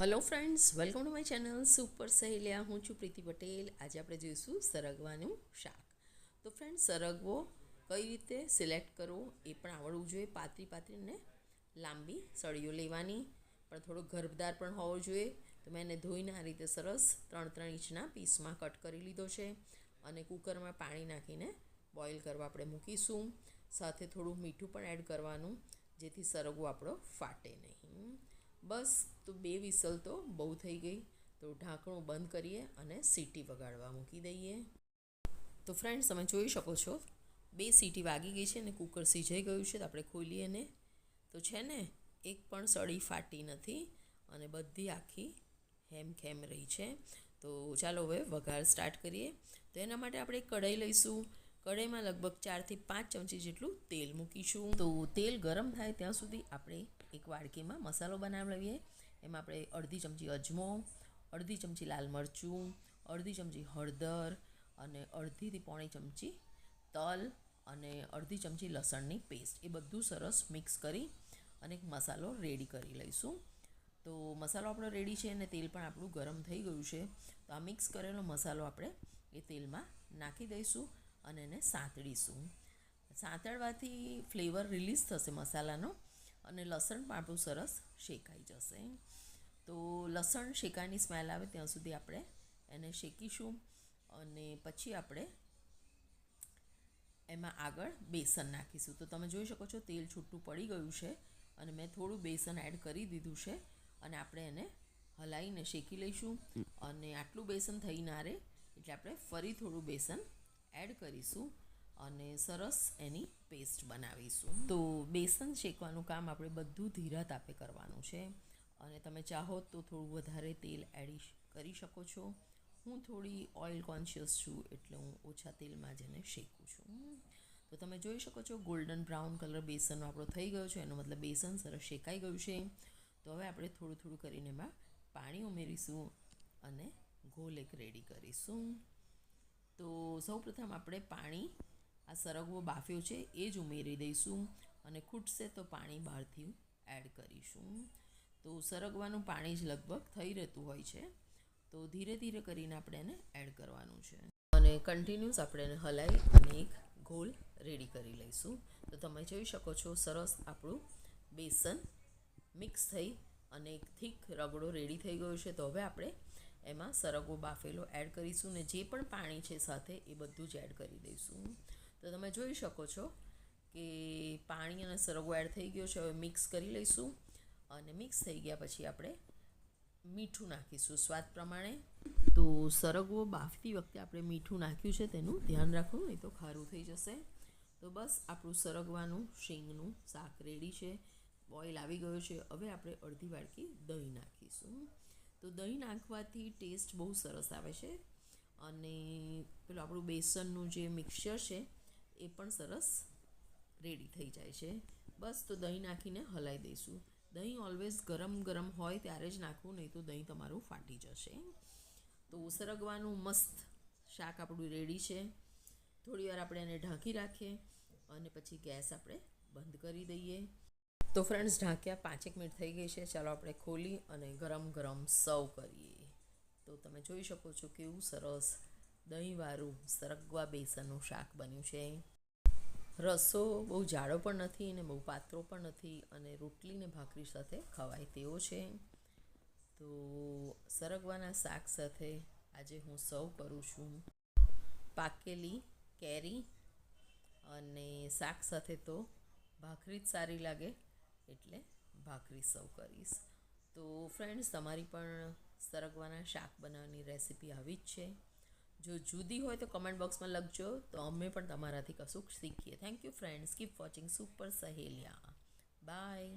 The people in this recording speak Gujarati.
Hello friends welcome to my channel super સહેલિયા હું છું પ્રીતિ પટેલ. આજે આપણે જોઈશું સરગવાનું શાક. તો ફ્રેન્ડ્સ સરગવો કઈ રીતે સિલેક્ટ કરવો એ પણ આવડવું જોઈએ. પાતળી પાતળીને લાંબી સળીઓ લેવાની. પણ થોડો ગર્ભદાર પણ હોવો જોઈએ. તો મેં એને ધોઈને આ રીતે સરસ ત્રણ ત્રણ ઇંચના પીસમાં કટ કરી લીધો છે. અને કુકરમાં પાણી નાખીને બોઇલ કરવા આપણે મૂકીશું. સાથે થોડું મીઠું પણ એડ કરવાનું, જેથી સરગવો આપણો ફાટે નહીં. બસ તો બે વિસલ તો બહુ થઈ ગઈ. તો ઢાંકણું બંધ કરીએ અને સીટી વગાડવા મૂકી દઈએ. તો ફ્રેન્ડ્સ તમે જોઈ શકો છો, બે સીટી વાગી ગઈ છે અને કુકર સીજાઈ ગયું છે તો આપણે ખોલીએ ને. તો છે ને, એક પણ સળી ફાટી નથી અને બધી આખી હેમ ખેમ રહી છે. તો ચાલો હવે વઘાર સ્ટાર્ટ કરીએ. તો એના માટે આપણે કઢાઈ લઈશું. કઢાઈમાં લગભગ ચારથી પાંચ ચમચી જેટલું તેલ મૂકીશું. તો તેલ ગરમ થાય ત્યાં સુધી આપણે એક વાડકીમાં મસાલો બનાવી લઈએ એમાં આપણે અડધી ચમચી અજમો, અડધી ચમચી લાલ મરચું, અડધી ચમચી હળદર અને અડધીથી પોણી ચમચી તલ અને અડધી ચમચી લસણની પેસ્ટ એ બધું સરસ મિક્સ કરી અને એક મસાલો રેડી કરી લઈશું. તો મસાલો આપણો રેડી છે અને તેલ પણ આપણું ગરમ થઈ ગયું છે. તો આ મિક્સ કરેલો મસાલો આપણે એ તેલમાં નાખી દઈશું અને એને સાંતળીશું સાંતળવાથી ફ્લેવર રિલીઝ થશે મસાલાનો. અને લસણ પણ આપણું સરસ શેકાઈ જશે. તો લસણ શેકાની સ્મેલ આવે ત્યાં સુધી આપણે એને શેકીશું અને પછી આપણે એમાં આગળ બેસન નાખીશું. તો તમે જોઈ શકો છો તેલ છૂટું પડી ગયું છે અને મેં થોડું બેસન એડ કરી દીધું છે અને આપણે એને હલાવીને શેકી લઈશું. અને આટલું બેસન થઈ ના રહે એટલે આપણે ફરી થોડું બેસન એડ કરીશું. અને સરસ એની પેસ્ટ બનાવીશું. તો બેસન શેકવાનું કામ આપણે બધું ધીરા તાપે કરવાનું છે. અને તમે ચાહો તો થોડું વધારે તેલ એડ કરી શકો છો. હું થોડી ઓઇલ કોન્શિયસ છું એટલે હું ઓછા તેલમાં જ એને શેકું છું. તો તમે જોઈ શકો છો ગોલ્ડન બ્રાઉન કલર બેસનનો આપણો થઈ ગયો છે. એનો મતલબ બેસન સરસ શેકાઈ ગયું છે. તો હવે આપણે થોડું થોડું કરીને એમાં પાણી ઉમેરીશું અને ગોલ એક રેડી કરીશું. તો સૌપ્રથમ આપણે પાણી આ સરગવો બાફ્યો છે, એ જ ઉમેરી દઈશું અને ખૂટશે તો પાણી બહારથી એડ કરીશું. તો સરગવાનું પાણી જ લગભગ થઈ રહેતું હોય છે. તો ધીરે ધીરે કરીને આપણે એને એડ કરવાનું છે. અને કન્ટિન્યુઅસ આપણે એને હલાવી અને એક ગોલ રેડી કરી લઈશું. તો તમે જોઈ શકો છો, સરસ આપણું બેસન મિક્સ થઈ અને એક થીક રગડો રેડી થઈ ગયો છે. તો હવે આપણે એમાં સરગવો બાફેલો એડ કરીશું ને જે પણ પાણી છે સાથે એ બધું જ એડ કરી દઈશું. તો તમે જોઈ શકો છો કે પાણી અને સરગવો એડ થઈ ગયો છે. હવે મિક્સ કરી લઈશું અને મિક્સ થઈ ગયા પછી આપણે મીઠું નાખીશું સ્વાદ પ્રમાણે. તો સરગવો બાફતી વખતે આપણે મીઠું નાખ્યું છે તેનું ધ્યાન રાખવું નહીં તો ખારું થઈ જશે. તો બસ આપણું સરગવાનું, શીંગનું શાક રેડી છે. બોઇલ આવી ગયો છે. હવે આપણે અડધી વાડકી દહીં નાખીશું. તો દહીં નાખવાથી ટેસ્ટ બહુ સરસ આવે છે. અને પેલું આપણું બેસનનું જે મિક્સચર છે એ પણ સરસ રેડી થઈ જાય છે. બસ તો દહીં નાખીને હલાવી દઈશું. દહીં ઓલવેઝ ગરમ ગરમ હોય ત્યારે જ નાખવું, નહીં તો દહીં તમારું ફાટી જશે. તો સરગવાનું મસ્ત શાક આપણું રેડી છે. થોડી વાર આપણે એને ઢાંકી રાખીએ અને પછી ગેસ આપણે બંધ કરી દઈએ. તો ફ્રેન્ડ્સ ઢાંક્યા પાંચેક મિનિટ થઈ ગઈ છે. ચાલો આપણે ખોલી અને ગરમ ગરમ સર્વ કરીએ. તો તમે જોઈ શકો છો કેવું સરસ દહીંવાળું સરગવા બેસનનું શાક બન્યું છે રસો બહુ જાડો પણ નથી અને બહુ પાતળો પણ નથી અને રોટલીને ભાખરી સાથે ખવાય તેવો છે. તો સરગવાના શાક સાથે આજે હું સૌ કરું છું. પાકેલી કેરી અને શાક સાથે તો ભાખરી જ સારી લાગે એટલે ભાખરી સૌ કરીશ. તો ફ્રેન્ડ્સ તમારી પણ સરગવાના શાક બનાવવાની રેસીપી આવી જ છે. જો જુદી હોય તો કમેન્ટ બોક્સમાં લખજો. તો અમે પણ તમારાથી કશુંક શીખીએ. Thank you friends keep watching super સહેલિયા by